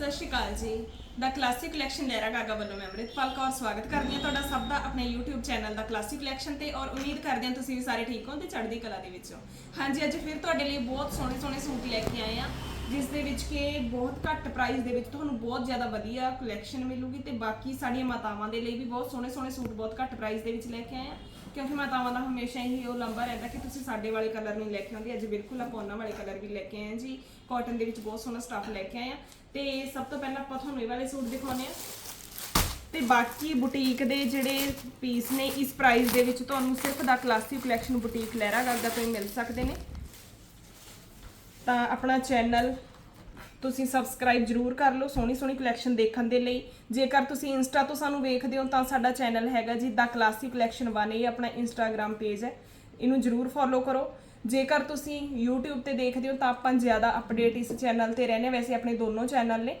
ਸਤਿ ਸ਼੍ਰੀ ਅਕਾਲ ਜੀ। The classic collection Lehra Gaga ਵੱਲੋਂ ਮੈਂ ਅਮ੍ਰਿਤਪਾਲ ਕੌਰ ਸਵਾਗਤ ਕਰਦੀ ਹਾਂ ਤੁਹਾਡਾ ਸਭ ਦਾ ਆਪਣੇ YouTube channel the classic collection ਤੇ ਔਰ ਉਮੀਦ ਕਰਦੇ ਹਾਂ ਤੁਸੀਂ ਵੀ ਸਾਰੇ ਠੀਕ ਹੋ ਤੇ ਚੜ੍ਹਦੀ ਕਲਾ ਦੇ ਵਿੱਚ ਹੋ। ਹਾਂਜੀ, ਅੱਜ ਫਿਰ ਤੁਹਾਡੇ ਲਈ ਬਹੁਤ ਸੋਹਣੇ ਸੋਹਣੇ ਸੂਟ ਲੈ ਕੇ ਆਏ ਆ ਜਿਸ ਦੇ ਵਿੱਚ ਕਿ ਬਹੁਤ ਘੱਟ ਪ੍ਰਾਈਸ ਦੇ ਵਿੱਚ ਤੁਹਾਨੂੰ ਬਹੁਤ ਜ਼ਿਆਦਾ ਵਧੀਆ ਕਲੈਕਸ਼ਨ ਮਿਲੂਗੀ ਤੇ ਬਾਕੀ ਸਾਡੀਆਂ ਮਾਤਾਵਾਂ ਦੇ ਲਈ ਵੀ ਬਹੁਤ ਸੋਹਣੇ ਸੋਹਣੇ ਸੂਟ ਬਹੁਤ ਘੱਟ ਪ੍ਰਾਈਸ ਦੇ ਵਿੱਚ ਲੈ ਕੇ ਆਏ ਆ ਕਿਉਂਕਿ ਮਾਤਾਵਾਂ ਦਾ ਹਮੇਸ਼ਾ ਹੀ ਉਹ ਲੰਬਾ ਰਹਿੰਦਾ ਕਿ ਤੁਸੀਂ ਸਾਡੇ ਵਾਲੇ ਕਲਰ ਨਹੀਂ ਲੈ ਕੇ ਆਉਂਦੇ। ਅੱਜ ਬਿਲਕੁਲ ਆਪਾਂ ਉਹਨਾਂ ਵਾਲੇ ਕਲਰ ਵੀ ਲੈ ਕੇ ਆਏ ਆ ਜੀ। ਕਾਟਨ ਦੇ ਵਿੱਚ ਬਹੁਤ ਸੋਹਣਾ ਸਟਾਫ ਲੈ ਕੇ ਆਏ ਆ ਤੇ ਸਭ ਤੋਂ ਪਹਿਲਾਂ ਆਪਾਂ ਤੁਹਾਨੂੰ ਇਹ ਵਾਲੇ ਸੂਟ ਦਿਖਾਉਣੇ ਆ ਤੇ ਬਾਕੀ ਬੁਟੀਕ ਦੇ ਜਿਹੜੇ ਪੀਸ ਨੇ, ਇਸ ਪ੍ਰਾਈਸ ਦੇ ਵਿੱਚ ਤੁਹਾਨੂੰ ਸਿਰਫ the classic collection boutique Lehra Gaga ਤੋਂ ਹੀ ਮਿਲ ਸਕਦੇ ਨੇ। ਤਾਂ ਆਪਣਾ ਚੈਨਲ ਤੁਸੀਂ ਸਬਸਕ੍ਰਾਈਬ ਜਰੂਰ ਕਰ ਲਓ ਸੋਹਣੀ ਸੋਹਣੀ ਕਲੈਕਸ਼ਨ ਦੇਖਣ ਦੇ ਲਈ। ਜੇਕਰ ਤੁਸੀਂ ਇੰਸਟਾ ਤੋਂ ਸਾਨੂੰ ਵੇਖਦੇ ਹੋ ਤਾਂ ਸਾਡਾ ਚੈਨਲ ਹੈਗਾ ਜੀ ਦਾ ਕਲਾਸਿਕ ਕਲੈਕਸ਼ਨ 1 ਇਹ ਆਪਣਾ ਇੰਸਟਾਗ੍ਰam ਪੇਜ ਹੈ। ਇਹਨੂੰ ਜਰੂਰ ਫੋਲੋ ਕਰੋ। ਜੇਕਰ ਤੁਸੀਂ YouTube ਤੇ ਦੇਖਦੇ ਹੋ ਤਾਂ ਆਪਾਂ ਜ਼ਿਆਦਾ ਅਪਡੇਟ ਇਸ ਚੈਨਲ ਤੇ ਰਹਿੰਦੇ ਹਾਂ। ਵੈਸੇ ਆਪਣੇ ਦੋਨੋਂ ਚੈਨਲ ਨੇ।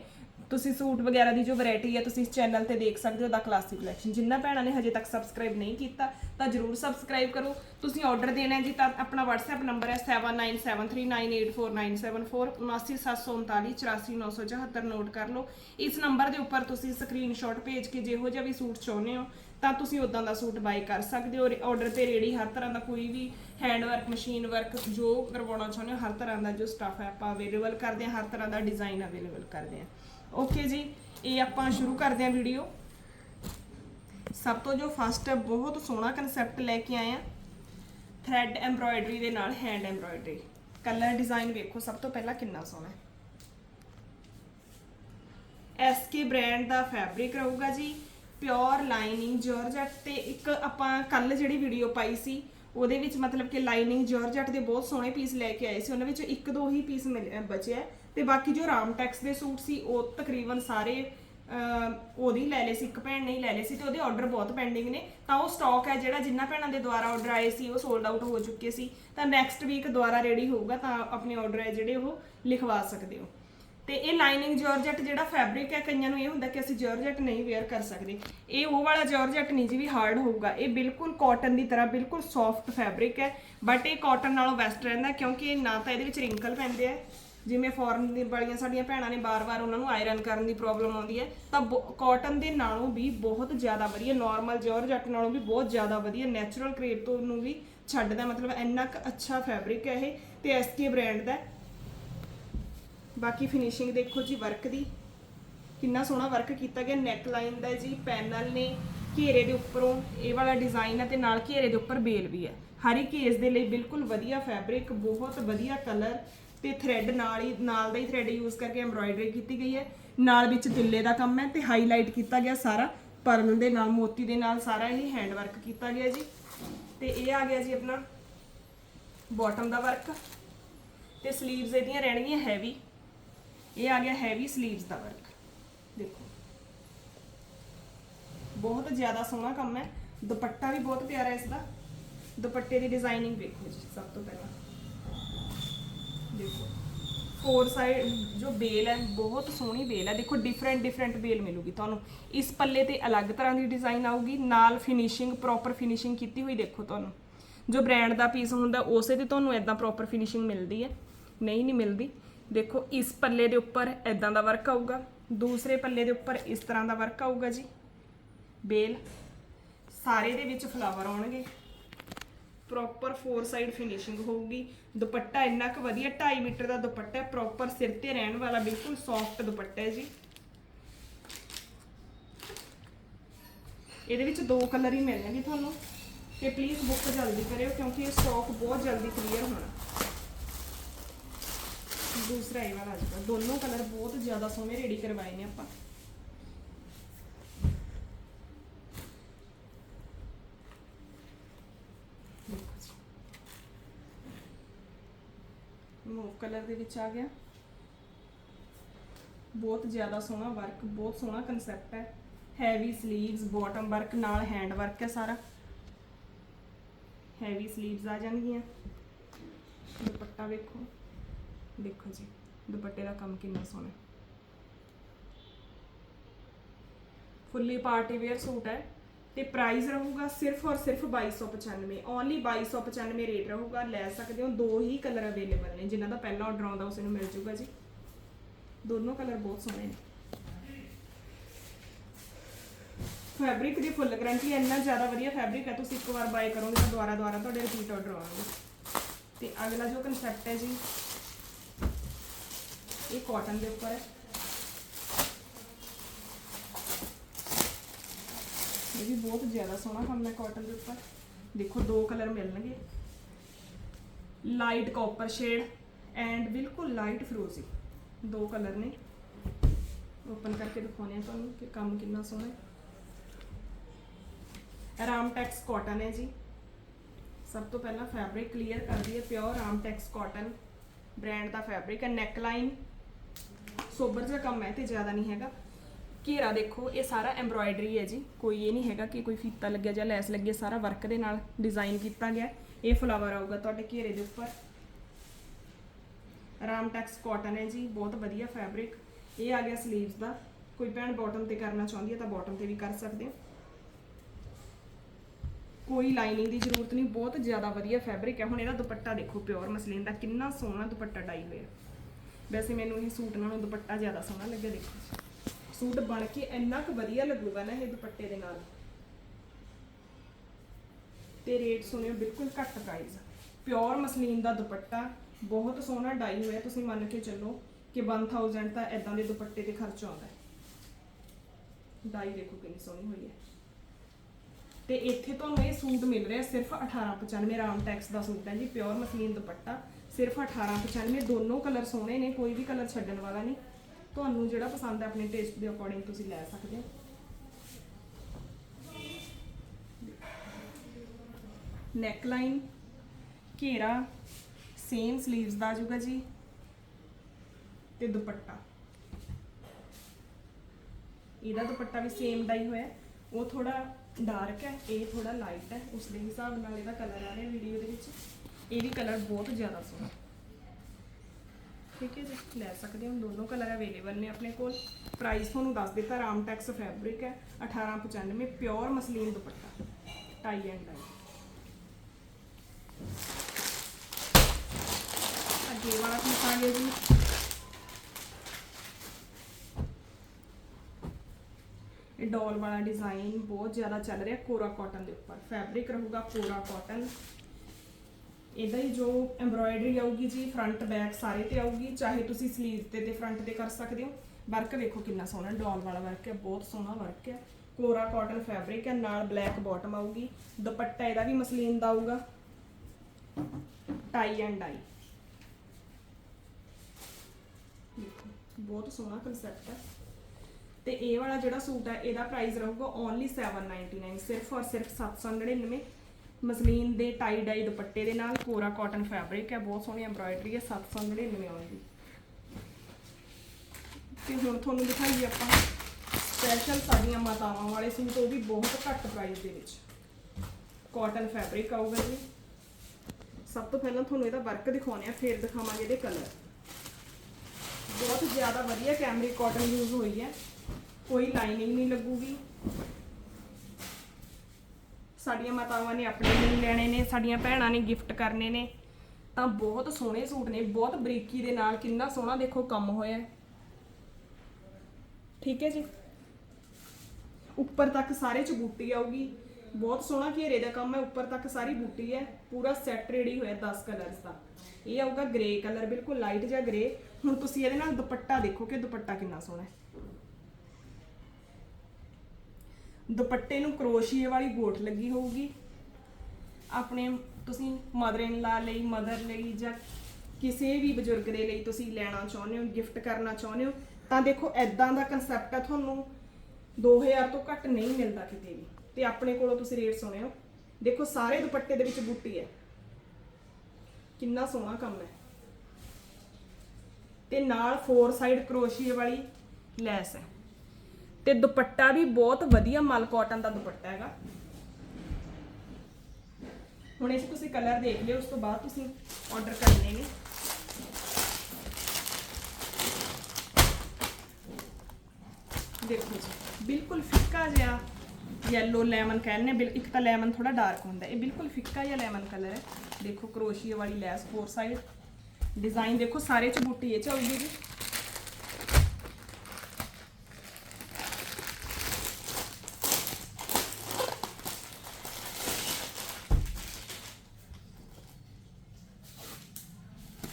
ਤੁਸੀਂ ਸੂਟ ਵਗੈਰਾ ਦੀ ਜੋ ਵੈਰਾਈਟੀ ਹੈ ਤੁਸੀਂ ਇਸ ਚੈਨਲ ਤੇ ਦੇਖ ਸਕਦੇ ਹੋ ਦਾ ਕਲਾਸਿਕ ਕਲੈਕਸ਼ਨ ਜਿੰਨਾ ਭੈਣਾਂ ਨੇ ਹਜੇ ਤੱਕ ਸਬਸਕ੍ਰਾਈਬ ਨਹੀਂ ਕੀਤਾ, ਤਾਂ ਜਰੂਰ ਸਬਸਕ੍ਰਾਈਬ ਕਰੋ। ਤੁਸੀਂ ਆਰਡਰ ਦੇਣਾ ਹੈ ਜੀ ਤਾਂ ਆਪਣਾ WhatsApp ਨੰਬਰ ਹੈ 7973984974 74739 ਨੋਟ ਕਰ ਲਓ। ਇਸ ਨੰਬਰ ਦੇ ਉੱਪਰ ਤੁਸੀਂ ਸਕਰੀਨਸ਼ਾਟ ਭੇਜ ਕੇ ਜਿਹੋ ਜਿਹਾ ਵੀ ਸੂਟ ਚਾਹੁੰਦੇ ਹੋ ਤਾਂ ਤੁਸੀਂ ਉਦਾਂ ਦਾ ਸੂਟ ਬਾਈ ਕਰ ਸਕਦੇ ਹੋ। ਆਰਡਰ ਤੇ ਰੈਡੀ ਹਰ ਤਰ੍ਹਾਂ ਦਾ ਕੋਈ ਵੀ ਹੈਂਡ ਵਰਕ ਮਸ਼ੀਨ ਵਰਕ ਜੋ ਕਰਵਾਉਣਾ ਚਾਹੁੰਦੇ ਹੋ, ਹਰ ਤਰ੍ਹਾਂ ਦਾ ਜੋ ਸਟਾਫ ਹੈ ਆਪਾਂ ਅਵੇਲੇਬਲ ਕਰਦੇ ਹਾਂ, ਹਰ ਤਰ੍ਹਾਂ ਦਾ ਡਿਜ਼ਾਈਨ ਅਵੇਲੇਬਲ ਕਰਦੇ ਹਾਂ। ਓਕੇ ਜੀ, ਇਹ ਆਪਾਂ ਸ਼ੁਰੂ ਕਰਦੇ ਹਾਂ ਵੀਡੀਓ ਸਭ ਤੋਂ ਜੋ ਫਸਟ ਬਹੁਤ ਸੋਹਣਾ ਕਨਸੈਪਟ ਲੈ ਕੇ ਆਏ ਆ ਥ੍ਰੈਡ ਐਮਬ੍ਰੋਇਡਰੀ ਦੇ ਨਾਲ ਹੈਂਡ ਐਮਬ੍ਰੋਇਡਰੀ ਕਲਰ ਡਿਜ਼ਾਈਨ ਵੇਖੋ, ਸਭ ਤੋਂ ਪਹਿਲਾਂ ਕਿੰਨਾ ਸੋਹਣਾ ਹੈ। ਐਸਕੇ ਬ੍ਰਾਂਡ ਦਾ ਫੈਬਰਿਕ ਰਹੂਗਾ ਜੀ। ਪਿਓਰ ਲਾਈਨਿੰਗ ਜਾਰਜਟ ਤੇ ਇੱਕ ਆਪਾਂ ਕੱਲ ਜਿਹੜੀ ਵੀਡੀਓ ਪਾਈ ਸੀ ਉਹਦੇ ਵਿੱਚ ਮਤਲਬ ਕਿ ਲਾਈਨਿੰਗ ਜਾਰਜਟ ਦੇ ਬਹੁਤ ਸੋਹਣੇ ਪੀਸ ਲੈ ਕੇ ਆਏ ਸੀ ਉਹਨਾਂ ਵਿੱਚੋਂ ਇੱਕ ਦੋ ਹੀ ਪੀਸ ਮਿਲੇ ਬਚੇ ਹੈ। ਤੇ ਬਾਕੀ ਜੋ ਰਾਮਟੈਕਸ ਦੇ ਸੂਟ ਸੀ ਉਹ ਤਕਰੀਬਨ ਸਾਰੇ ਅਹ, ਉਹਦੀ ਲੈ ਲਏ ਸੀ ਇੱਕ ਭੈਣ ਨੇ ਹੀ ਲੈ ਲਏ ਸੀ ਤੇ ਉਹਦੇ ਆਰਡਰ ਬਹੁਤ ਪੈਂਡਿੰਗ ਨੇ। ਤਾਂ ਉਹ ਸਟਾਕ ਹੈ ਜਿਹੜਾ ਜਿੰਨਾ ਭੈਣਾਂ ਦੇ ਦੁਆਰਾ ਆਰਡਰ ਆਏ ਸੀ ਉਹ ਸੋਲਡ ਆਊਟ ਹੋ ਚੁੱਕੇ ਸੀ। ਤਾਂ ਨੈਕਸਟ ਵੀਕ ਦੁਆਰਾ ਰੈਡੀ ਹੋਊਗਾ ਤਾਂ ਆਪਣੇ ਆਰਡਰ ਹੈ ਜਿਹੜੇ ਉਹ ਲਿਖਵਾ ਸਕਦੇ ਹੋ। ਤੇ ਇਹ ਲਾਈਨਿੰਗ ਜਾਰਜਟ ਜਿਹੜਾ ਫੈਬਰਿਕ ਹੈ, ਕਈਆਂ ਨੂੰ ਇਹ ਹੁੰਦਾ ਕਿ ਅਸੀਂ ਜਾਰਜਟ ਨਹੀਂ ਵੇਅਰ ਕਰ ਸਕਦੇ। ਇਹ ਉਹ ਵਾਲਾ ਜਾਰਜਟ ਨਹੀਂ ਜੀ ਵੀ ਹਾਰਡ ਹੋਊਗਾ। ਇਹ ਬਿਲਕੁਲ ਕਾਟਨ ਦੀ ਤਰ੍ਹਾਂ, ਬਿਲਕੁਲ ਸੌਫਟ ਫੈਬਰਿਕ ਹੈ। ਬਟ ਇਹ ਕਾਟਨ ਨਾਲੋਂ ਬੈਸਟ ਰਹਿੰਦਾ ਕਿਉਂਕਿ ਨਾ ਤਾਂ ਇਹਦੇ ਵਿੱਚ ਰਿੰਕਲ ਪੈਂਦੇ ਆ। ਜਿਵੇਂ ਫੋਰਨ ਦੀ ਵਾਲੀਆਂ ਸਾਡੀਆਂ ਭੈਣਾਂ ਨੇ ਬਾਰ-ਬਾਰ ਉਹਨਾਂ ਨੂੰ ਆਇਰਨ ਕਰਨ ਦੀ ਪ੍ਰੋਬਲਮ ਆਉਂਦੀ ਹੈ, ਤਾਂ ਕਾਟਨ ਦੇ ਨਾਲੋਂ ਵੀ ਬਹੁਤ ਜ਼ਿਆਦਾ ਵਧੀਆ ਨਾਰਮਲ ਜਾਰਜਟ ਨਾਲੋਂ ਵੀ ਬਹੁਤ ਜ਼ਿਆਦਾ ਵਧੀਆ ਨੈਚੁਰਲ ਕ੍ਰੇਪ ਤੋਂ ਨੂੰ ਵੀ ਛੱਡਦਾ ਮਤਲਬ ਇੰਨਾ ਕੁ ਅੱਛਾ ਫੈਬਰਿਕ ਹੈ ਇਹ ਤੇ ਐਸਕੇ ਬ੍ਰਾਂਡ ਦਾ ਬਾਕੀ ਫਿਨਿਸ਼ਿੰਗ ਦੇਖੋ ਜੀ ਵਰਕ ਦੀ। ਕਿੰਨਾ ਸੋਹਣਾ ਵਰਕ ਕੀਤਾ ਗਿਆ। ਨੈਕ ਲਾਈਨ ਦਾ ਜੀ, ਪੈਨਲ ਨੇ, ਘੇਰੇ ਦੇ ਉੱਪਰੋਂ। ਇਹ ਵਾਲਾ ਡਿਜ਼ਾਈਨ ਹੈ ਤੇ ਨਾਲ ਘੇਰੇ ਦੇ ਉੱਪਰ ਬੇਲ ਵੀ ਹੈ ਹਰ ਇੱਕ ਕੇਸ ਦੇ ਲਈ ਬਿਲਕੁਲ ਵਧੀਆ ਫੈਬਰਿਕ ਬਹੁਤ ਵਧੀਆ ਕਲਰ ਤੇ ਥ੍ਰੈਡ ਨਾਲ ਹੀ ਨਾਲ ਦਾ ਹੀ ਥ੍ਰੈਡ ਯੂਜ਼ ਕਰਕੇ ਐਮਬ੍ਰਾਇਡਰੀ ਕੀਤੀ ਗਈ ਹੈ। ਨਾਲ ਵਿੱਚ ਤਿੱਲੇ ਦਾ ਕੰਮ ਹੈ ਤੇ ਹਾਈਲਾਈਟ ਕੀਤਾ ਗਿਆ ਸਾਰਾ। ਪਰਲ ਦੇ ਨਾਲ, ਮੋਤੀ ਦੇ ਨਾਲ ਸਾਰਾ ਇਹ ਹੈਂਡ ਵਰਕ ਕੀਤਾ ਗਿਆ ਜੀ। ਤੇ ਇਹ ਆ ਗਿਆ ਜੀ ਆਪਣਾ ਬਾਟਮ ਦਾ ਵਰਕ ਤੇ 슬ੀਵਸ ਇਹਦੀਆਂ ਰਹਿਣਗੀਆਂ ਹੈਵੀ ਇਹ ਆ ਗਿਆ ਹੈਵੀ 슬ੀਵਸ ਦਾ ਵਰਕ ਦੇਖੋ। ਬਹੁਤ ਜ਼ਿਆਦਾ ਸੋਹਣਾ ਕੰਮ ਹੈ। ਦੁਪੱਟਾ ਵੀ ਬਹੁਤ ਪਿਆਰਾ ਇਸ ਦਾ ਦੁਪੱਟੇ ਦੀ ਡਿਜ਼ਾਈਨਿੰਗ ਵੇਖੋ ਜੀ, ਸਭ ਤੋਂ ਪਹਿਲਾਂ। ਦੇਖੋ। ਫੋਰ ਸਾਈਡ ਜੋ ਬੇਲ ਹੈ, ਬਹੁਤ ਸੋਹਣੀ ਬੇਲ ਹੈ। ਦੇਖੋ ਡਿਫਰੈਂਟ ਡਿਫਰੈਂਟ ਬੇਲ ਮਿਲੂਗੀ ਤੁਹਾਨੂੰ। ਇਸ ਪੱਲੇ ਤੇ ਅਲੱਗ ਤਰ੍ਹਾਂ ਦੀ ਡਿਜ਼ਾਈਨ ਆਊਗੀ। ਨਾਲ ਫਿਨਿਸ਼ਿੰਗ ਪ੍ਰੋਪਰ ਫਿਨਿਸ਼ਿੰਗ ਕੀਤੀ ਹੋਈ ਦੇਖੋ ਤੁਹਾਨੂੰ। ਜੋ ਬ੍ਰਾਂਡ ਦਾ ਪੀਸ ਹੁੰਦਾ, ਉਸੇ ਤੇ ਤੁਹਾਨੂੰ ਐਦਾਂ ਪ੍ਰੋਪਰ ਫਿਨਿਸ਼ਿੰਗ ਮਿਲਦੀ ਹੈ। ਨਹੀਂ ਨਹੀਂ ਮਿਲਦੀ। ਦੇਖੋ, ਇਸ ਪੱਲੇ ਦੇ ਉੱਪਰ ਐਦਾਂ ਦਾ ਵਰਕ ਆਊਗਾ, ਦੂਸਰੇ ਪੱਲੇ ਦੇ ਉੱਪਰ ਇਸ ਤਰ੍ਹਾਂ ਦਾ ਵਰਕ ਆਊਗਾ ਜੀ। ਬੇਲ ਸਾਰੇ ਦੇ ਵਿੱਚ ਫਲਾਵਰ ਆਉਣਗੇ। ਪ੍ਰੋਪਰ ਫੋਰ ਸਾਈਡ ਫਿਨਿਸ਼ਿੰਗ ਹੋਊਗੀ। ਦੁਪੱਟਾ ਇੰਨਾ ਕੁ ਵਧੀਆ 2.5 ਮੀਟਰ ਦਾ ਦੁਪੱਟਾ ਹੈ ਪ੍ਰੋਪਰ ਸਿਰ ਤੇ ਰਹਿਣ ਵਾਲਾ, ਬਿਲਕੁਲ ਸੌਫਟ ਦੁਪੱਟਾ ਹੈ ਜੀ। ਇਹਦੇ ਵਿੱਚ ਦੋ ਕਲਰ ਹੀ ਮਿਲਣਗੇ ਤੁਹਾਨੂੰ। ਤੇ ਪਲੀਜ਼ ਬੁੱਕ ਜਲਦੀ ਕਰਿਓ, ਕਿਉਂਕਿ ਇਹ ਸਟਾਕ ਬਹੁਤ ਜਲਦੀ ਕਲੀਅਰ ਹੋਣਾ। ਦੂਸਰਾ ਇਹ ਵਾਲਾ ਅੱਜ ਦੋਨੋਂ ਕਲਰ ਬਹੁਤ ਜ਼ਿਆਦਾ ਸੋਹਣੇ ਰੈਡੀ ਕਰਵਾਏ ਨੇ ਆਪਾਂ। ਮੂਵ ਕਲਰ ਦੇ ਵਿੱਚ ਆ ਗਿਆ। ਬਹੁਤ ਜ਼ਿਆਦਾ ਸੋਹਣਾ ਵਰਕ ਬਹੁਤ ਸੋਹਣਾ ਕਨਸੈਪਟ ਹੈ। ਹੈਵੀ 슬ੀਵਸ ਬਾਟਮ ਵਰਕ ਨਾਲ ਹੈਂਡ ਵਰਕ ਹੈ ਸਾਰਾ। ਹੈਵੀ 슬ੀਵਸ ਆ ਜਾਣਗੀਆਂ। ਦੁਪੱਟਾ ਵੇਖੋ। ਦੇਖੋ ਜੀ, ਦੁਪੱਟੇ ਦਾ ਕੰਮ ਕਿੰਨਾ ਸੋਹਣਾ ਫੁੱਲੀ ਪਾਰਟੀ ਵੇਅਰ ਸੂਟ ਹੈ ਤੇ ਪ੍ਰਾਈਸ ਰਹੂਗਾ ਸਿਰਫ ਔਰ ਸਿਰਫ 2295 ਓਨਲੀ 2295 ਰੇਟ ਰਹੂਗਾ, ਲੈ ਸਕਦੇ ਹੋ, ਦੋ ਹੀ ਕਲਰ ਅਵੇਲੇਬਲ ਨੇ, ਜਿਨ੍ਹਾਂ ਦਾ ਪਹਿਲਾ ਆਰਡਰ ਆਉਂਦਾ ਉਸ ਨੂੰ ਮਿਲ ਜੂਗਾ ਜੀ। ਦੋਨੋਂ ਕਲਰ ਬਹੁਤ ਸੋਹਣੇ ਨੇ। ਫੈਬਰਿਕ ਦੀ ਫੁੱਲ ਗਰੰਟੀ ਇੰਨਾ ਜ਼ਿਆਦਾ ਵਧੀਆ ਫੈਬਰਿਕ ਹੈ, ਤੁਸੀਂ ਇੱਕ ਵਾਰ ਬਾਏ ਕਰੋਗੇ ਤਾਂ ਦੁਬਾਰਾ ਦੁਬਾਰਾ ਤੁਹਾਡੇ ਰਿਪੀਟ ਆਰਡਰ ਆਉਣਗੇ। ਤੇ ਅਗਲਾ ਜੋ ਕਨਸੈਪਟ ਹੈ ਜੀ ਇਹ ਕਾਟਨ ਦੇ ਉੱਪਰ ਹੈ ਇਹ ਵੀ ਬਹੁਤ ਜ਼ਿਆਦਾ ਸੋਹਣਾ ਕੰਮ ਹੈ ਕਾਟਨ ਦੇ ਉੱਪਰ ਦੇਖੋ ਦੋ ਕਲਰ ਮਿਲਣਗੇ ਲਾਈਟ ਕਾਪਰ ਸ਼ੇਡ ਐਂਡ ਬਿਲਕੁਲ ਲਾਈਟ ਫਰੋਜ਼ੀ ਦੋ ਕਲਰ ਨੇ ਓਪਨ ਕਰਕੇ ਦਿਖਾਉਂਦੇ ਆ ਤੁਹਾਨੂੰ ਕਿ ਕੰਮ ਕਿੰਨਾ ਸੋਹਣਾ ਹੈ ਰਾਮਟੈਕਸ ਕਾਟਨ ਹੈ ਜੀ ਸਭ ਤੋਂ ਪਹਿਲਾਂ ਫੈਬਰਿਕ ਕਲੀਅਰ ਕਰਦੀ ਹੈ ਪਿਓਰ ਰਾਮਟੈਕਸ ਕਾਟਨ ਬ੍ਰਾਂਡ ਦਾ ਫੈਬਰਿਕ ਹੈ ਨੈਕ ਲਾਈਨ ਸੋਬਰ ਜਿਹਾ ਕੰਮ ਹੈ ਤੇ ਜ਼ਿਆਦਾ ਨਹੀਂ ਹੈਗਾ। ਘੇਰਾ ਦੇਖੋ, ਇਹ ਸਾਰਾ ਐਮਬ੍ਰੋਇਡਰੀ ਹੈ ਜੀ। ਕੋਈ ਇਹ ਨਹੀਂ ਹੈਗਾ ਕਿ ਕੋਈ ਫੀਤਾ ਲੱਗਿਆ ਜਾਂ ਲੈਸ ਲੱਗੀ ਸਾਰਾ ਵਰਕ ਦੇ ਨਾਲ ਡਿਜ਼ਾਈਨ ਕੀਤਾ ਗਿਆ ਇਹ ਫਲਾਵਰ ਆਊਗਾ ਤੁਹਾਡੇ ਘੇਰੇ ਦੇ ਉੱਪਰ। ਰਾਮਟੈਕਸ ਕਾਟਨ ਹੈ ਜੀ, ਬਹੁਤ ਵਧੀਆ ਫੈਬਰਿਕ ਇਹ ਆ ਗਿਆ 슬ੀਵਸ ਦਾ। ਕੋਈ ਭੈਣ ਬਾਟਮ ਤੇ ਕਰਨਾ ਚਾਹੁੰਦੀ ਹੈ ਤਾਂ ਬਾਟਮ ਤੇ ਵੀ ਕਰ ਸਕਦੇ ਹੋ। ਕੋਈ ਲਾਈਨਿੰਗ ਦੀ ਜ਼ਰੂਰਤ ਨਹੀਂ, ਬਹੁਤ ਜ਼ਿਆਦਾ ਵਧੀਆ ਫੈਬਰਿਕ ਹੈ। ਹੁਣ ਇਹਦਾ ਦੁਪੱਟਾ ਦੇਖੋ ਪਿਓਰ ਮਸਲੀਨ ਦਾ ਕਿੰਨਾ ਸੋਹਣਾ ਦੁਪੱਟਾ ਡਾਈ ਹੋਇਆ। ਵੈਸੇ ਮੈਨੂੰ ਇਹ ਸੂਟ ਨਾਲੋਂ ਦੁਪੱਟਾ ਜ਼ਿਆਦਾ ਸੋਹਣਾ ਲੱਗਿਆ ਦੇਖੋ। ਸੂਟ ਬਣ ਕੇ ਇੰਨਾ ਕੁ ਵਧੀਆ ਲੱਗੂਗਾ ਨਾ ਇਹ ਦੁਪੱਟੇ ਦੇ ਨਾਲ। ਤੇ ਰੇਟ ਸੁਣਿਓ, ਬਿਲਕੁਲ ਘੱਟ ਪ੍ਰਾਈਸ ਪਿਓਰ ਮਸਲੀਨ ਦਾ ਦੁਪੱਟਾ, ਬਹੁਤ ਸੋਹਣਾ ਡਾਈ ਹੋਇਆ, ਤੁਸੀਂ ਮੰਨ ਕੇ ਚੱਲੋ ਕਿ 1000 ਤਾਂ ਇਦਾਂ ਦੇ ਦੁਪੱਟੇ ਤੇ ਖਰਚ ਆਉਂਦਾ ਹੈ। ਡਾਈ ਦੇਖੋ ਕਿੰਨੀ ਸੋਹਣੀ ਹੋਈ ਹੈ। ਤੇ ਇੱਥੇ ਤੁਹਾਨੂੰ ਇਹ ਸੂਟ ਮਿਲ ਰਿਹਾ, ਸਿਰਫ 1895 ਰਾਮ ਟੈਕਸ ਦਾ ਸੂਟ ਹੈ ਜੀ ਪਿਓਰ ਮਸਲੀਨ ਦੁਪੱਟਾ। ਸਿਰਫ 1895 ਦੋਨੋਂ ਕਲਰ ਸੋਹਣੇ ਨੇ, ਕੋਈ ਵੀ ਕਲਰ ਛੱਡਣ ਵਾਲਾ ਨਹੀਂ। ਤੁਹਾਨੂੰ ਜਿਹੜਾ ਪਸੰਦ ਹੈ, ਆਪਣੇ ਟੇਸਟ ਦੇ ਅਕੋਰਡਿੰਗ ਤੁਸੀਂ ਲੈ ਸਕਦੇ ਹੋ। ਨੈਕ ਲਾਈਨ ਘੇਰਾ ਸੇਮ 슬ੀਵਸ ਦਾ ਜੂਗਾ ਜੀ। ਤੇ ਦੁਪੱਟਾ। ਇਹਦਾ ਦੁਪੱਟਾ ਵੀ ਸੇਮ ਦਾ ਹੀ ਹੋਇਆ। ਉਹ ਥੋੜਾ ਡਾਰਕ ਹੈ, ਇਹ ਥੋੜਾ ਲਾਈਟ ਹੈ। ਉਸ ਦੇ ਹਿਸਾਬ ਨਾਲ ਇਹਦਾ ਕਲਰ ਆ ਰਿਹਾ ਵੀਡੀਓ ਦੇ ਵਿੱਚ। ਇਹ ਵੀ ਕਲਰ ਬਹੁਤ ਜ਼ਿਆਦਾ ਸੋਹਣਾ। ਠੀਕ ਹੈ ਜੀ, ਲੈ ਸਕਦੇ ਹੋ ਦੋਨੋਂ ਕਲਰ ਅਵੇਲੇਬਲ ਨੇ ਆਪਣੇ ਕੋਲ। ਪ੍ਰਾਈਸ ਤੁਹਾਨੂੰ ਦੱਸ ਦਿੱਤਾ ਰਾਮਟੈਕਸ ਫੈਬਰਿਕ ਹੈ 1895 pure muslin dupatta tie and dye ਅੱਗੇ ਵਾਲਾ ਪੀਸ ਆ ਗਿਆ ਜੀ। ਇਹ ਡੋਲ ਵਾਲਾ ਡਿਜ਼ਾਈਨ ਬਹੁਤ ਜ਼ਿਆਦਾ ਚੱਲ ਰਿਹਾ, ਕੋਰਾ ਕਾਟਨ ਦੇ ਉੱਪਰ। ਫੈਬਰਿਕ ਰਹੂਗਾ ਕੋਰਾ ਕਾਟਨ ਇਹਦਾ ਹੀ ਜੋ ਐਮਬ੍ਰੋਇਡਰੀ ਆਊਗੀ ਜੀ ਫਰੰਟ ਬੈਕ ਸਾਰੇ ਤੇ ਆਊਗੀ, ਚਾਹੇ ਤੁਸੀਂ ਸਲੀਵ ਤੇ ਤੇ ਫਰੰਟ ਤੇ ਕਰ ਸਕਦੇ ਹੋ। ਵਰਕ ਵੇਖੋ ਕਿੰਨਾ ਸੋਹਣਾ, ਡੋਲ ਵਾਲਾ ਵਰਕ ਹੈ, ਬਹੁਤ ਸੋਹਣਾ ਵਰਕ ਹੈ। ਕੋਰਾ ਕਾਟਨ ਫੈਬਰਿਕ ਹੈ, ਨਾਲ ਬਲੈਕ ਬਾਟਮ ਆਊਗੀ। ਦੁਪੱਟਾ ਇਹਦਾ ਵੀ ਮਸਲੀਨ ਦਾ ਆਊਗਾ। ਟਾਈ ਐਂਡ ਡਾਈ ਬਹੁਤ ਸੋਹਣਾ ਕਨਸੈਪਟ ਹੈ। ਤੇ ਇਹ ਵਾਲਾ ਜਿਹੜਾ ਸੂਟ ਹੈ, ਇਹਦਾ ਪ੍ਰਾਈਸ ਰਹੂਗਾ ਓਨਲੀ 799 ਸਿਰਫ ਔਰ ਸਿਰਫ 799 ਮਸਲੀਨ ਦੇ ਟਾਈ ਡਾਈ ਦੁਪੱਟੇ ਦੇ ਨਾਲ ਕੋਰਾ ਕਾਟਨ ਫੈਬਰਿਕ ਹੈ, ਬਹੁਤ ਸੋਹਣੀ ਐਮਬ੍ਰੋਇਡਰੀ ਹੈ 799 ਆਉਂਦੀ ਤੇ ਹੁਣ ਤੁਹਾਨੂੰ ਦਿਖਾਈਏ ਆਪਾਂ ਸਪੈਸ਼ਲ ਸਾਡੀਆਂ ਮਾਤਾਵਾਂ ਵਾਲੇ ਸੂਟ ਉਹ ਵੀ ਬਹੁਤ ਘੱਟ ਪ੍ਰਾਈਸ ਦੇ ਵਿੱਚ। ਕਾਟਨ ਫੈਬਰਿਕ ਆਊਗਾ ਜੀ। ਸਭ ਤੋਂ ਪਹਿਲਾਂ ਤੁਹਾਨੂੰ ਇਹਦਾ ਵਰਕ ਦਿਖਾਉਣੇ ਆ ਫਿਰ ਦਿਖਾਵਾਂਗੇ ਇਹਦੇ ਕਲਰ ਬਹੁਤ ਜ਼ਿਆਦਾ ਵਧੀਆ ਕੈਮਰਿਕ ਕਾਟਨ ਯੂਜ਼ ਹੋਈ ਹੈ। ਕੋਈ ਲਾਈਨਿੰਗ ਨਹੀਂ ਲੱਗੂਗੀ। ਸਾਡੀਆਂ ਮਾਤਾਵਾਂ ਨੇ ਆਪਣੇ ਲਈ ਲੈਣੇ ਨੇ, ਸਾਡੀਆਂ ਭੈਣਾਂ ਨੇ ਗਿਫਟ ਕਰਨੇ ਨੇ। ਤਾਂ ਬਹੁਤ ਸੋਹਣੇ ਸੂਟ ਨੇ, ਬਹੁਤ ਬਰੀਕੀ ਦੇ ਨਾਲ ਕਿੰਨਾ ਸੋਹਣਾ ਦੇਖੋ ਕੰਮ ਹੋਇਆ ਹੈ। ਠੀਕ ਹੈ ਜੀ। ਉੱਪਰ ਤੱਕ ਸਾਰੇ ਚ ਬੂਟੀ ਆਊਗੀ। ਬਹੁਤ ਸੋਹਣਾ ਘੇਰੇ ਦਾ ਕੰਮ ਹੈ, ਉੱਪਰ ਤੱਕ ਸਾਰੀ ਬੂਟੀ ਹੈ। ਪੂਰਾ ਸੈੱਟ ਰੈਡੀ ਹੋਇਆ 10 ਕਲਰਸ ਦਾ। ਇਹ ਆਊਗਾ ਗ੍ਰੇ ਕਲਰ ਬਿਲਕੁਲ ਲਾਈਟ ਜਿਹਾ ਗ੍ਰੇ ਹੁਣ ਤੁਸੀਂ ਇਹਦੇ ਨਾਲ ਦੁਪੱਟਾ ਦੇਖੋ ਕਿ ਦੁਪੱਟਾ ਕਿੰਨਾ ਸੋਹਣਾ ਹੈ। ਦੁਪੱਟੇ ਨੂੰ ਕਰੋਸ਼ੀਏ ਵਾਲੀ ਗੋਟ ਲੱਗੀ ਹੋਊਗੀ। ਆਪਣੇ ਤੁਸੀਂ ਮਦਰ ਇਨ ਲਾ ਲਈ ਮਦਰ ਲਈ ਜਾਂ ਕਿਸੇ ਵੀ ਬਜ਼ੁਰਗ ਦੇ ਲਈ ਤੁਸੀਂ ਲੈਣਾ ਚਾਹੁੰਦੇ ਹੋ ਗਿਫਟ ਕਰਨਾ ਚਾਹੁੰਦੇ ਹੋ, ਤਾਂ ਦੇਖੋ ਐਦਾਂ ਦਾ ਕਨਸੈਪਟ ਹੈ ਤੁਹਾਨੂੰ 2000 ਤੋਂ ਘੱਟ ਨਹੀਂ ਮਿਲਦਾ ਕਿਤੇ ਵੀ। ਤੇ ਆਪਣੇ ਕੋਲੋਂ ਤੁਸੀਂ ਰੇਟ ਸੁਣਿਓ ਦੇਖੋ ਸਾਰੇ ਦੁਪੱਟੇ ਦੇ ਵਿੱਚ ਬੂਟੀ ਹੈ। ਕਿੰਨਾ ਸੋਹਣਾ ਕੰਮ ਹੈ। ਤੇ ਨਾਲ ਫੋਰ ਸਾਈਡ ਕਰੋਸ਼ੀਏ ਵਾਲੀ ਲੈਸ ਹੈ। ਤੇ ਦੁਪੱਟਾ ਵੀ ਬਹੁਤ ਵਧੀਆ ਮਲ ਕਾਟਨ ਦਾ ਦੁਪੱਟਾ ਹੈਗਾ। ਹੁਣ ਇਸ ਤੁਸੀਂ ਕਲਰ ਦੇਖ ਲਿਓ, ਉਸ ਤੋਂ ਬਾਅਦ ਤੁਸੀਂ ਆਰਡਰ ਕਰਨੇ ਨੇ। ਦੇਖੋ ਜੀ, ਬਿਲਕੁਲ ਫਿੱਕਾ ਜਿਹਾ ਯੈਲੋ ਲੈਮਨ ਕਹਿੰਦੇ ਬਿਲ ਇੱਕ ਤਾਂ ਲੈਮਨ ਥੋੜਾ ਡਾਰਕ ਹੁੰਦਾ, ਇਹ ਬਿਲਕੁਲ ਫਿੱਕਾ ਜਿਹਾ ਲੈਮਨ ਕਲਰ ਹੈ। ਦੇਖੋ ਕਰੋਸ਼ੀਏ ਵਾਲੀ ਲੈਸ ਫੋਰ ਸਾਈਡ ਡਿਜ਼ਾਈਨ ਦੇਖੋ, ਸਾਰੇ ਚ ਬੂਟੀ ਇਹ ਚ ਆਊਗੀ ਜੀ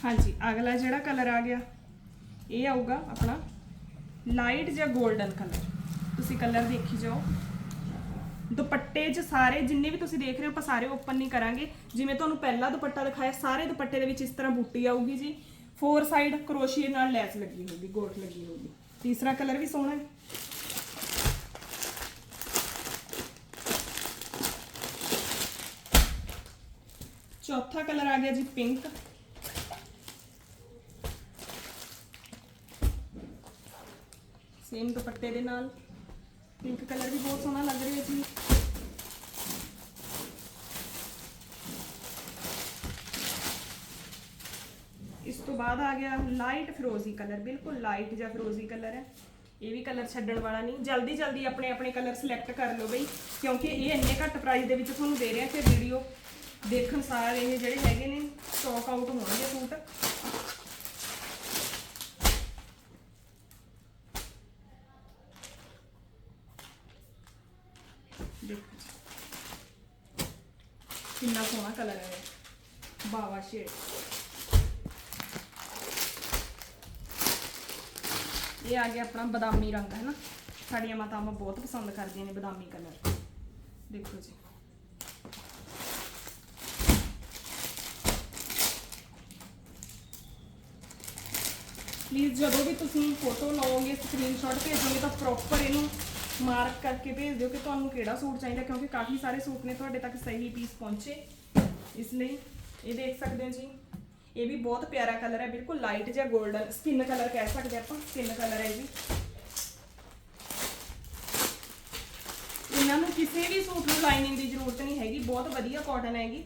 ਹਾਂਜੀ ਅਗਲਾ ਜਿਹੜਾ ਕਲਰ ਆ ਗਿਆ, ਇਹ ਆਊਗਾ ਆਪਣਾ ਲਾਈਟ ਜਾਂ 골ਡਨ ਕਲਰ ਤੁਸੀਂ ਕਲਰ ਦੇਖੀ ਜਾਓ। ਦੁਪੱਟੇ 'ਚ ਸਾਰੇ, ਜਿੰਨੇ ਵੀ ਤੁਸੀਂ ਦੇਖ ਰਹੇ ਹੋ, ਆਪਾਂ ਸਾਰੇ ਓਪਨ ਨਹੀਂ ਕਰਾਂਗੇ। ਜਿਵੇਂ ਤੁਹਾਨੂੰ ਪਹਿਲਾ ਦੁਪੱਟਾ ਦਿਖਾਇਆ, ਸਾਰੇ ਦੁਪੱਟੇ ਦੇ ਵਿੱਚ ਇਸ ਤਰ੍ਹਾਂ ਬੂਟੀ ਆਊਗੀ ਜੀ। ਫੋਰ ਸਾਈਡ ਕਰੋਸ਼ੀਏ ਨਾਲ ਲੈਸ ਲੱਗੀ ਹੋਊਗੀ ਗੋਟ ਲੱਗੀ ਹੋਊਗੀ। ਤੀਸਰਾ ਕਲਰ ਵੀ ਸੋਹਣਾ ਹੈ। ਚੌਥਾ ਕਲਰ ਆ ਗਿਆ ਜੀ ਪਿੰਕ ਸੇਮ ਦੁਪੱਟੇ ਦੇ ਨਾਲ। ਪਿੰਕ ਕਲਰ ਵੀ ਬਹੁਤ ਸੋਹਣਾ ਲੱਗ ਰਿਹਾ ਜੀ। ਇਸ ਤੋਂ ਬਾਅਦ ਆ ਗਿਆ ਲਾਈਟ ਫਿਰੋਜ਼ੀ ਕਲਰ ਬਿਲਕੁਲ ਲਾਈਟ ਜਾਂ ਫਿਰੋਜ਼ੀ ਕਲਰ ਹੈ। ਇਹ ਵੀ ਕਲਰ ਛੱਡਣ ਵਾਲਾ ਨਹੀਂ। ਜਲਦੀ ਜਲਦੀ ਆਪਣੇ ਆਪਣੇ ਕਲਰ ਸਿਲੈਕਟ ਕਰ ਲਓ ਬਈ, ਕਿਉਂਕਿ ਇਹ ਇੰਨੇ ਘੱਟ ਪ੍ਰਾਈਸ ਦੇ ਵਿੱਚ ਤੁਹਾਨੂੰ ਦੇ ਰਹੇ ਆ ਕਿ ਵੀਡੀਓ ਦੇਖਣ ਸਾਰ ਇਹ ਜਿਹੜੇ ਹੈਗੇ ਨੇ ਸਟਾਕ ਆਊਟ ਹੋਣਗੇ ਸੂਟ ਦੇਖੋ ਜੀ। ਕਿੰਨਾ ਸੋਹਣਾ ਕਲਰ ਹੈ ਇਹ। ਬਾਵਾ ਸ਼ੇਡ ਇਹ ਆ ਗਿਆ ਆਪਣਾ ਬਦਾਮੀ ਰੰਗ, ਹੈ ਨਾ? ਸਾਡੀਆਂ ਮਾਤਾਵਾਂ ਬਹੁਤ ਪਸੰਦ ਕਰਦੀਆਂ ਨੇ ਬਦਾਮੀ ਕਲਰ ਦੇਖੋ ਜੀ। ਪਲੀਜ਼ ਜਦੋਂ ਵੀ ਤੁਸੀਂ ਫੋਟੋ ਲਓਗੇ ਸਕਰੀਨਸ਼ਾਟ ਭੇਜੋਗੇ ਤਾਂ ਪ੍ਰੋਪਰ ਇਹਨੂੰ ਮਾਰਕ ਕਰਕੇ ਭੇਜ ਦਿਓ ਕਿ ਤੁਹਾਨੂੰ ਕਿਹੜਾ ਸੂਟ ਚਾਹੀਦਾ, ਕਿਉਂਕਿ ਕਾਫੀ ਸਾਰੇ ਸੂਟ ਨੇ ਤੁਹਾਡੇ ਤੱਕ ਸਹੀ ਪੀਸ ਪਹੁੰਚੇ। ਇਸ ਲਈ ਇਹ ਦੇਖ ਸਕਦੇ ਹੋ ਜੀ। ਇਹ ਵੀ ਬਹੁਤ ਪਿਆਰਾ ਕਲਰ ਹੈ, ਬਿਲਕੁਲ ਲਾਈਟ ਜਿਹਾ 골ਡਨ ਸਕਿਨ ਕਲਰ ਕਹਿ ਸਕਦੇ ਆਪਾਂ ਸਕਿਨ ਕਲਰ ਹੈ ਜੀ। ਇਹਨਾਂ ਨੂੰ ਕਿਸੇ ਵੀ ਸੂਟ ਨੂੰ ਲਾਈਨਿੰਗ ਦੀ ਜ਼ਰੂਰਤ ਨਹੀਂ ਹੈਗੀ, ਬਹੁਤ ਵਧੀਆ ਕਾਟਨ ਹੈਗੀ।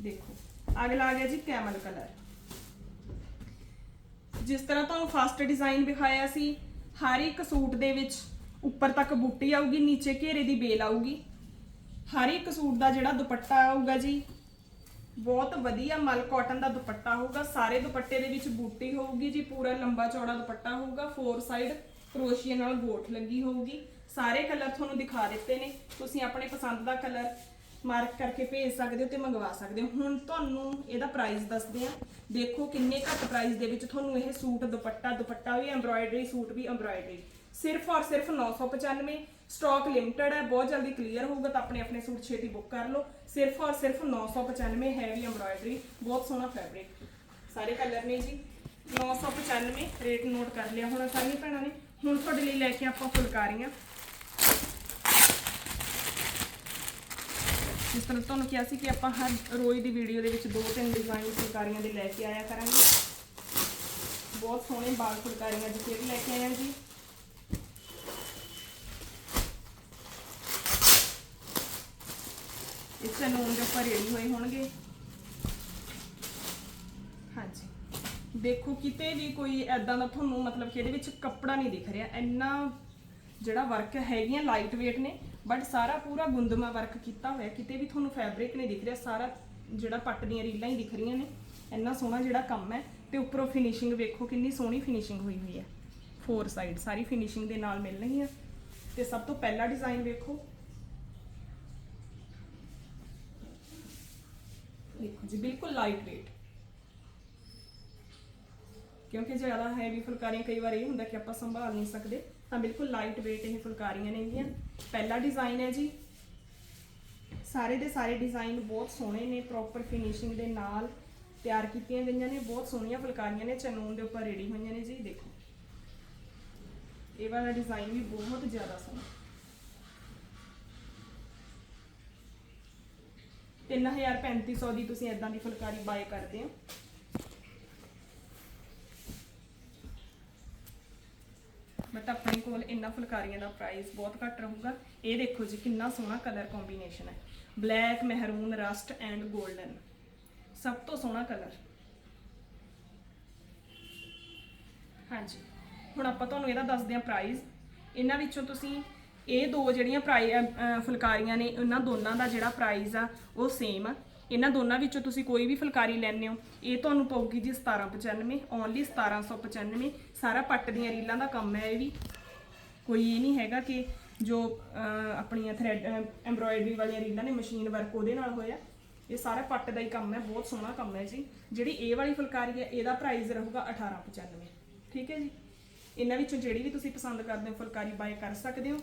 ਦੇਖੋ, ਅਗਲਾ ਆ ਗਿਆ ਜੀ ਕੈਮਲ ਕਲਰ ਜਿਸ ਤਰ੍ਹਾਂ ਤੁਹਾਨੂੰ ਫਸਟ ਡਿਜ਼ਾਈਨ ਵਿਖਾਇਆ ਸੀ ਹਰ ਇੱਕ ਸੂਟ ਦੇ ਵਿੱਚ ਉੱਪਰ ਤੱਕ ਬੂਟੀ ਆਊਗੀ, ਨੀਚੇ ਘੇਰੇ ਦੀ ਬੇਲ ਆਊਗੀ। ਹਰ ਇੱਕ ਸੂਟ ਦਾ ਜਿਹੜਾ ਦੁਪੱਟਾ ਆਊਗਾ ਜੀ, ਬਹੁਤ ਵਧੀਆ ਮਲ ਕਾਟਨ ਦਾ ਦੁਪੱਟਾ ਹੋਊਗਾ। ਸਾਰੇ ਦੁਪੱਟੇ ਦੇ ਵਿੱਚ ਬੂਟੀ ਹੋਊਗੀ ਜੀ, ਪੂਰਾ ਲੰਬਾ ਚੌੜਾ ਦੁਪੱਟਾ ਹੋਊਗਾ ਫੋਰ ਸਾਈਡ ਕਰੋਸ਼ੀਏ ਨਾਲ ਗੋਠ ਲੱਗੀ ਹੋਊਗੀ। ਸਾਰੇ ਕਲਰ ਤੁਹਾਨੂੰ ਦਿਖਾ ਦਿੱਤੇ ਨੇ। ਤੁਸੀਂ ਆਪਣੇ ਪਸੰਦ ਦਾ ਕਲਰ ਮਾਰਕ ਕਰਕੇ ਭੇਜ ਸਕਦੇ ਹੋ ਤੇ ਮੰਗਵਾ ਸਕਦੇ ਹੋ। ਹੁਣ ਤੁਹਾਨੂੰ ਇਹਦਾ ਪ੍ਰਾਈਸ ਦੱਸਦੇ ਆ ਦੇਖੋ ਕਿੰਨੇ ਘੱਟ ਪ੍ਰਾਈਸ ਦੇ ਵਿੱਚ ਤੁਹਾਨੂੰ ਇਹ ਸੂਟ, ਦੁਪੱਟਾ ਦੁਪੱਟਾ ਵੀ ਐਮਬ੍ਰਾਇਡਰੀ ਸੂਟ ਵੀ ਐਮਬ੍ਰਾਇਡਰੀ ਸਿਰਫ ਔਰ ਸਿਰਫ 995 ਸਟਾਕ ਲਿਮਟਿਡ ਹੈ, ਬਹੁਤ ਜਲਦੀ ਕਲੀਅਰ ਹੋਊਗਾ ਤਾਂ ਆਪਣੇ ਆਪਣੇ ਸੂਟ ਛੇਤੀ ਬੁੱਕ ਕਰ ਲਓ। ਸਿਰਫ ਔਰ ਸਿਰਫ 995 ਹੈਵੀ ਐਮਬ੍ਰਾਇਡਰੀ ਬਹੁਤ ਸੋਹਣਾ ਫੈਬਰਿਕ ਸਾਰੇ ਕਲਰ ਨੇ ਜੀ। 995 ਰੇਟ ਨੋਟ ਕਰ ਲਿਆ ਹੁਣ ਸਾਰੀਆਂ ਭੈਣਾਂ ਨੇ। ਹੁਣ ਤੁਹਾਡੇ ਲਈ ਲੈ ਕੇ ਆਪਾਂ ਫੁਲਕਾਰੀਆਂ। ਜਿਸ ਤਰ੍ਹਾਂ ਤੁਹਾਨੂੰ ਕਿਹਾ ਸੀ ਕਿ ਆਪਾਂ ਹਰ ਰੋਜ਼ ਦੀ ਵੀਡੀਓ ਦੇ ਵਿੱਚ ਦੋ ਤਿੰਨ ਡਿਜ਼ਾਈਨ ਫੁਲਕਾਰੀਆਂ ਦੇ ਲੈ ਕੇ ਆਇਆ ਕਰਾਂਗੇ। ਬਹੁਤ ਸੋਹਣੇ ਬਾਲ ਫੁਲਕਾਰੀਆਂ ਦੀ ਫਿਰ ਲੈ ਕੇ ਆਇਆ ਜੀ। ਇਸ ਨੂਨ ਦੇ ਉੱਪਰ ਰੇਡੀ ਹੋਏ ਹੋਣਗੇ। ਹਾਂਜੀ। ਦੇਖੋ, ਕਿਤੇ ਵੀ ਕੋਈ ਐਦਾਂ ਦਾ ਤੁਹਾਨੂੰ ਮਤਲਬ ਕਿ ਇਹਦੇ ਵਿੱਚ ਕੱਪੜਾ ਨਹੀਂ ਦਿਖ ਰਿਹਾ। ਇੰਨਾ ਜਿਹੜਾ ਵਰਕ ਹੈਗੀਆਂ ਲਾਈਟ weight ਨੇ ਬਟ ਸਾਰਾ ਪੂਰਾ ਗੁੰਦਮਾ ਵਰਕ ਕੀਤਾ ਹੋਇਆ ਕਿਤੇ ਵੀ ਤੁਹਾਨੂੰ ਫੈਬਰਿਕ ਨਹੀਂ ਦਿਖ ਰਿਹਾ, ਸਾਰਾ ਜਿਹੜਾ ਪੱਟ ਦੀਆਂ ਰੀਲਾਂ ਹੀ ਦਿਖ ਰਹੀਆਂ ਨੇ। ਇੰਨਾ ਸੋਹਣਾ ਜਿਹੜਾ ਕੰਮ ਹੈ ਤੇ ਉੱਪਰੋਂ ਫਿਨਿਸ਼ਿੰਗ ਵੇਖੋ, ਕਿੰਨੀ ਸੋਹਣੀ ਫਿਨਿਸ਼ਿੰਗ ਹੋਈ ਹੋਈ ਹੈ। ਫੋਰ ਸਾਈਡ ਸਾਰੀ ਫਿਨਿਸ਼ਿੰਗ ਦੇ ਨਾਲ ਮਿਲ ਰਹੀ ਹੈ। ਤੇ ਸਭ ਤੋਂ ਪਹਿਲਾ ਡਿਜ਼ਾਈਨ ਵੇਖੋ। ਦੇਖੋ ਜੀ, ਬਿਲਕੁਲ ਲਾਈਟ weight ਕਿਉਂਕਿ ਜ਼ਿਆਦਾ ਹੈਵੀ ਫੁਲਕਾਰੀਆਂ ਕਈ ਵਾਰ ਇਹ ਹੁੰਦਾ ਕਿ ਆਪਾਂ ਸੰਭਾਲ ਨਹੀਂ ਸਕਦੇ। ਤਾਂ ਬਿਲਕੁਲ ਲਾਈਟ weight ਇਹ ਫੁਲਕਾਰੀਆਂ ਨੇਗੀਆਂ ਪਹਿਲਾ ਡਿਜ਼ਾਈਨ ਹੈ ਜੀ। ਸਾਰੇ ਦੇ ਸਾਰੇ ਡਿਜ਼ਾਈਨ ਬਹੁਤ ਸੋਹਣੇ ਨੇ ਪ੍ਰੋਪਰ ਫਿਨਿਸ਼ਿੰਗ ਦੇ ਨਾਲ ਤਿਆਰ ਕੀਤੀਆਂ ਗਈਆਂ ਨੇ। ਬਹੁਤ ਸੋਹਣੀਆਂ ਫੁਲਕਾਰੀਆਂ ਨੇ, ਚਨੂਨ ਦੇ ਉੱਪਰ ਰੈਡੀ ਹੋਈਆਂ ਨੇ ਜੀ, ਦੇਖੋ। ਇਹ ਵਾਲਾ ਡਿਜ਼ਾਈਨ ਵੀ ਬਹੁਤ ਜ਼ਿਆਦਾ ਸੋਹਣਾ। 3350 ਦੀ ਤੁਸੀਂ ਇਦਾਂ ਦੀ ਫੁਲਕਾਰੀ ਬਾਏ ਕਰਦੇ ਹੋ ਬਟ ਆਪਣੇ ਕੋਲ ਇੰਨਾ ਫੁਲਕਾਰੀਆਂ ਦਾ ਪ੍ਰਾਈਸ ਬਹੁਤ ਘੱਟ ਰਹੂਗਾ। ਇਹ ਦੇਖੋ ਜੀ, ਕਿੰਨਾ ਸੋਹਣਾ ਕਲਰ ਕੰਬੀਨੇਸ਼ਨ ਹੈ। ਬਲੈਕ ਮਹਿਰੂਨ ਰਸਟ ਐਂਡ 골ਡਨ ਸਭ ਤੋਂ ਸੋਹਣਾ ਕਲਰ ਹਾਂਜੀ। ਹੁਣ ਆਪਾਂ ਤੁਹਾਨੂੰ ਇਹਦਾ ਦੱਸਦੇ ਹਾਂ ਪ੍ਰਾਈਸ ਇਹਨਾਂ ਵਿੱਚੋਂ ਤੁਸੀਂ ਇਹ ਦੋ ਜਿਹੜੀਆਂ ਪ੍ਰਾਈ ਫੁਲਕਾਰੀਆਂ ਨੇ ਉਹਨਾਂ ਦੋਨਾਂ ਦਾ ਜਿਹੜਾ ਪ੍ਰਾਈਸ ਆ, ਉਹ ਸੇਮ ਆ। ਇਹਨਾਂ ਦੋਨਾਂ ਵਿੱਚੋਂ ਤੁਸੀਂ ਕੋਈ ਵੀ ਫੁਲਕਾਰੀ ਲੈਣੇ ਹੋ, ਇਹ ਤੁਹਾਨੂੰ ਪਊਗੀ ਜੀ 1795 ਓਨਲੀ 1795 ਸਾਰਾ ਪੱਟ ਦੀਆਂ ਰੀਲਾਂ ਦਾ ਕੰਮ ਹੈ ਇਹ ਵੀ। ਕੋਈ ਇਹ ਨਹੀਂ ਹੈਗਾ ਕਿ ਜੋ ਆਪਣੀਆਂ ਥਰੈਡ ਐਮਬ੍ਰੋਇਡਰੀ ਵਾਲੀਆਂ ਰੀਲਾਂ ਨੇ ਮਸ਼ੀਨ ਵਰਕ ਉਹਦੇ ਨਾਲ ਹੋਇਆ। ਇਹ ਸਾਰਾ ਪੱਟ ਦਾ ਹੀ ਕੰਮ ਹੈ, ਬਹੁਤ ਸੋਹਣਾ ਕੰਮ ਹੈ ਜੀ। ਜਿਹੜੀ ਇਹ ਵਾਲੀ ਫੁਲਕਾਰੀ ਹੈ, ਇਹਦਾ ਪ੍ਰਾਈਸ ਰਹੂਗਾ 1895 ਠੀਕ ਹੈ ਜੀ? ਇਹਨਾਂ ਵਿੱਚੋਂ ਜਿਹੜੀ ਵੀ ਤੁਸੀਂ ਪਸੰਦ ਕਰਦੇ ਹੋ ਫੁਲਕਾਰੀ ਬਾਏ ਕਰ ਸਕਦੇ ਹੋ।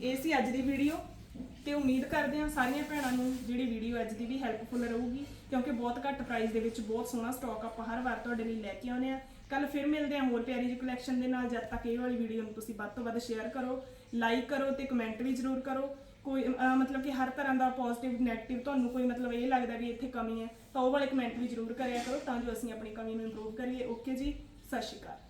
ਇਹ ਸੀ ਅੱਜ ਦੀ ਵੀਡੀਓ ਤੇ ਉਮੀਦ ਕਰਦੇ ਹਾਂ ਸਾਰੀਆਂ ਭੈਣਾਂ ਨੂੰ ਜਿਹੜੀ ਵੀਡੀਓ ਅੱਜ ਦੀ ਵੀ ਹੈਲਪਫੁਲ ਰਹੂਗੀ। ਕਿਉਂਕਿ ਬਹੁਤ ਘੱਟ ਪ੍ਰਾਈਸ ਦੇ ਵਿੱਚ ਬਹੁਤ ਸੋਹਣਾ ਸਟਾਕ ਆਪਾਂ ਹਰ ਵਾਰ ਤੁਹਾਡੇ ਲਈ ਲੈ ਕੇ ਆਉਂਦੇ ਆ ਕੱਲ ਫਿਰ ਮਿਲਦੇ ਹਾਂ ਹੋਰ ਪਿਆਰੀ ਜੀ ਕਲੈਕਸ਼ਨ ਦੇ ਨਾਲ। ਜਦ ਤੱਕ ਇਹ ਵਾਲੀ ਵੀਡੀਓ ਨੂੰ ਤੁਸੀਂ ਵੱਧ ਤੋਂ ਵੱਧ ਸ਼ੇਅਰ ਕਰੋ ਲਾਈਕ ਕਰੋ ਤੇ ਕਮੈਂਟ ਵੀ ਜ਼ਰੂਰ ਕਰੋ। ਕੋਈ ਅਹ, ਮਤਲਬ ਕਿ ਹਰ ਤਰ੍ਹਾਂ ਦਾ ਪੋਜ਼ਿਟਿਵ ਨੈਗੇਟਿਵ ਤੁਹਾਨੂੰ ਕੋਈ ਮਤਲਬ ਇਹ ਲੱਗਦਾ ਵੀ ਇੱਥੇ ਕਮੀ ਹੈ ਤਾਂ ਉਹ ਵਾਲੇ ਕਮੈਂਟ ਵੀ ਜ਼ਰੂਰ ਕਰਿਆ ਕਰੋ ਤਾਂ ਜੋ ਅਸੀਂ ਆਪਣੀ ਕਮੀ ਨੂੰ ਇੰਪਰੂਵ ਕਰੀਏ। ਓਕੇ ਜੀ ਸਤਿ ਸ਼੍ਰੀ ਅਕਾਲ।